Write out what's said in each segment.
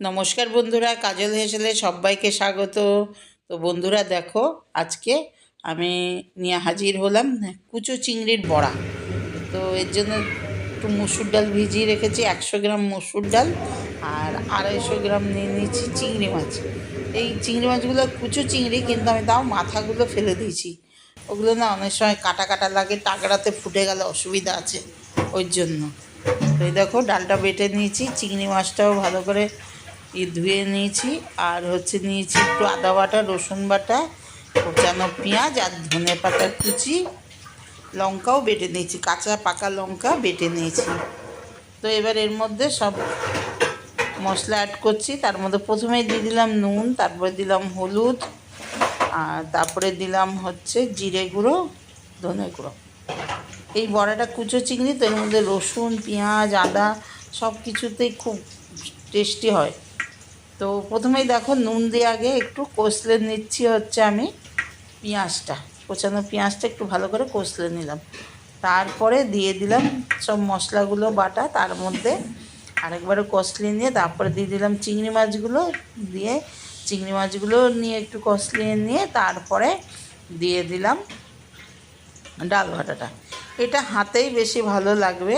নমস্কার বন্ধুরা, কাজল হেসেলে সবাইকে স্বাগত। তো বন্ধুরা দেখো, আজকে আমি নিয়ে হাজির হলাম কুচো চিংড়ির বড়া। তো এর জন্য একটু মুসুর ডাল ভিজিয়ে রেখেছি, একশো গ্রাম মসুর ডাল আর আড়াইশো গ্রাম নিয়ে নিয়েছি চিংড়ি মাছ। এই চিংড়ি মাছগুলো কুচো চিংড়ি, কিন্তু আমি তাও মাথাগুলো ফেলে দিয়েছি। ওগুলো না অনেক সময় কাটা কাটা লাগে, টাকড়াতে ফুটে গেলে অসুবিধা আছে ওই জন্য। তো এই দেখো, ডালটা বেটে নিয়েছি, চিংড়ি মাছটাও ভালো করে ই ধুয়ে নিয়েছি। আর হচ্ছে নিয়েছি একটু আদা বাটা, রসুন বাটা, কোচানো পেঁয়াজ আর ধনে পাতার কুচি। লঙ্কাও বেটে নিয়েছি, কাঁচা পাকা লঙ্কা বেটে নিয়েছি। তো এবার এর মধ্যে সব মশলা অ্যাড করছি। তার মধ্যে প্রথমেই দিয়ে দিলাম নুন, তারপরে দিলাম হলুদ, আর তারপরে দিলাম হচ্ছে জিরে গুঁড়ো, ধনে গুঁড়ো। এই বড়াটা কুচো চিংড়ি, তো এর মধ্যে রসুন, পেঁয়াজ, আদা সব কিছুতেই খুব টেস্টি হয়। তো প্রথমেই দেখো নুন দিয়ে আগে একটু কষলে নিচ্ছি হচ্ছে আমি পেঁয়াজটা। কোচানো পেঁয়াজটা একটু ভালো করে কষলে নিলাম। তারপরে দিয়ে দিলাম সব মশলাগুলো, বাটা, তার মধ্যে আরেকবারে কষলিয়ে নিয়ে তারপরে দিয়ে দিলাম চিংড়ি মাছগুলো দিয়ে চিংড়ি মাছগুলো নিয়ে একটু কষলিয়ে নিয়ে তারপরে দিয়ে দিলাম ডাল ভাটাটা। এটা হাতেই বেশি ভালো লাগবে,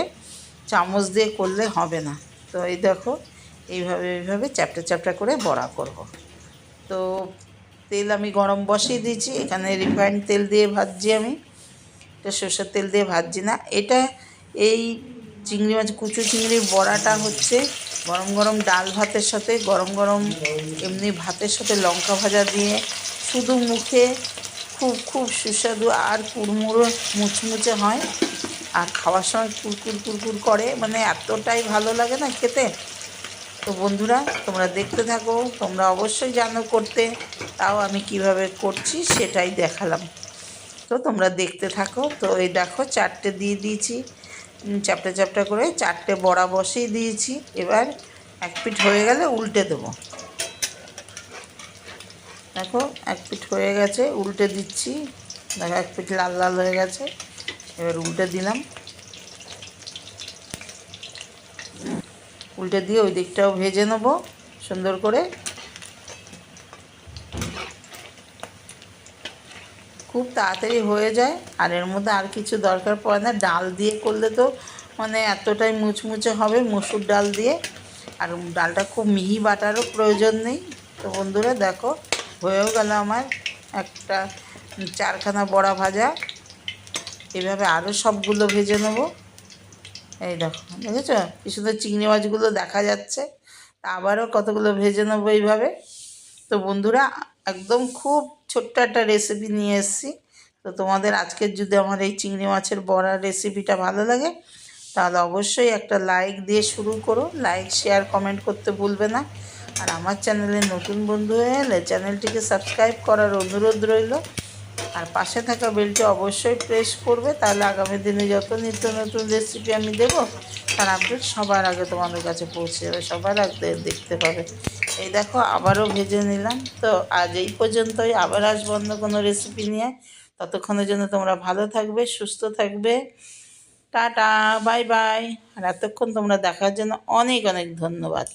চামচ দিয়ে করলে হবে না। তো এই দেখো এইভাবে এইভাবে চ্যাপটা চ্যাপটা করে বড়া করব। তো তেল আমি গরম বসিয়ে দিয়েছি। এখানে রিফাইন্ড তেল দিয়ে ভাজছি আমি। এটা সর্ষের তেল দিয়ে ভাজছি না। এটা এই চিংড়ি মাছ, কুচু চিংড়ির বড়াটা হচ্ছে গরম গরম ডাল ভাতের সাথে, গরম গরম এমনি ভাতের সাথে লঙ্কা ভাজা দিয়ে শুধু মুখে খুব খুব সুস্বাদু আর কুড়মুড়ো মুচমুচে হয়। আর খাওয়ার সময় কুরকুর কুরকুর করে। মানে এতটাই ভালো লাগে না খেতে। তো বন্ধুরা, তোমরা দেখতে থাকো, তোমরা অবশ্যই জানো করতে, তাও আমি কীভাবে করছি সেটাই দেখালাম। তো তোমরা দেখতে থাকো, তো এই দেখো চারটে দিয়ে দিয়েছি চাপটা চাপটা করে চারটে বড়া বসেই দিয়েছি, এবার এক পিঠ হয়ে গেলে উল্টে দেবো। দেখো, এক পিঠ হয়ে গেছে, উল্টে দিচ্ছি, দেখো এক পিঠ লাল লাল হয়ে গেছে, এবার উল্টে দিলাম। উল্টে দিয়ে ওই দিকটাও ভেজে নেব, সুন্দর করে। খুব তাড়াতাড়ি হয়ে যায়, আর এর মধ্যে আর কিছু দরকার পড়ে না। ডাল দিয়ে করলে তো মানে এতটাই মুচমুচে হবে, মসুর ডাল দিয়ে। আর ডালটা খুব মিহি বাটারও প্রয়োজন নেই। তো বন্ধুরা দেখো, হয়েও গেল আমার একটা চারখানা বড়া ভাজা। এভাবে আরও সবগুলো ভেজে নেব। এই দেখো, দেখেছ? কি সুন্দর চিংড়ি মাছগুলো দেখা যাচ্ছে। আবারও কতগুলো ভেজে নেব এইভাবে। তো বন্ধুরা, একদম খুব ছোট্ট একটা রেসিপি নিয়ে এসেছি। তো তোমাদের আজকের যদি আমার এই চিংড়ি মাছের বড়া রেসিপিটা ভালো লাগে, তাহলে অবশ্যই একটা লাইক দিয়ে শুরু করো। লাইক শেয়ার কমেন্ট করতে ভুলবে না। আর আমার চ্যানেলে নতুন বন্ধু হয়ে এলে চ্যানেলটিকে সাবস্ক্রাইব করার অনুরোধ রইল। আর পাশে থাকা বেলটি অবশ্যই প্রেস করবে, তাহলে আগামী দিনে যত নিত্য নতুন রেসিপি আমি দেব, তার আপডেট সবার আগে তোমাদের কাছে পৌঁছে যাবে, সবার আগে দেখতে পাবে। এই দেখো, আবারও ভেজে নিলাম। তো আজ এই পর্যন্তই, আবার আসব অন্য কোনো রেসিপি নিয়ে। ততক্ষণের জন্য তোমরা ভালো থাকবে, সুস্থ থাকবে। টাটা বাই বাই আর এতক্ষণ তোমরা দেখার জন্য অনেক অনেক ধন্যবাদ।